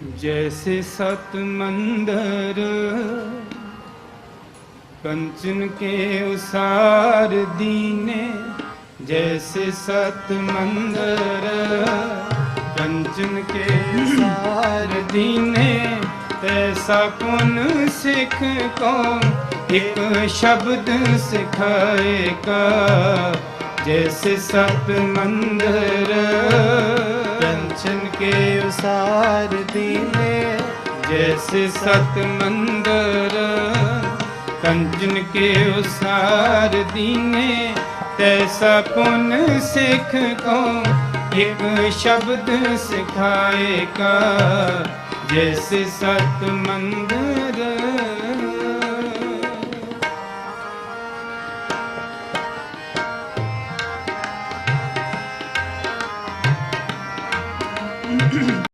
जैसे सत मंदर कंचन के उसार दीने जैसे सत मंदर कंचन के उसार दीने तैसा पुन सिख को एक शब्द सिखाएगा जैसे सत मंदर ਸੰਸਾਰ ਦੀਨੇ ਜੈਸੇ ਸਤ ਮੰਦਰ ਕੰਚਨ ਕੇ ਉਸਾਰ ਦੀਨੇ ਤੈਸਾ ਪੁਨ ਸਿੱਖ ਕੋ ਇੱਕ ਸ਼ਬਦ ਸਿਖਾਏ ਕਾ ਜੈਸੇ ਸਤ ਮੰਦਰ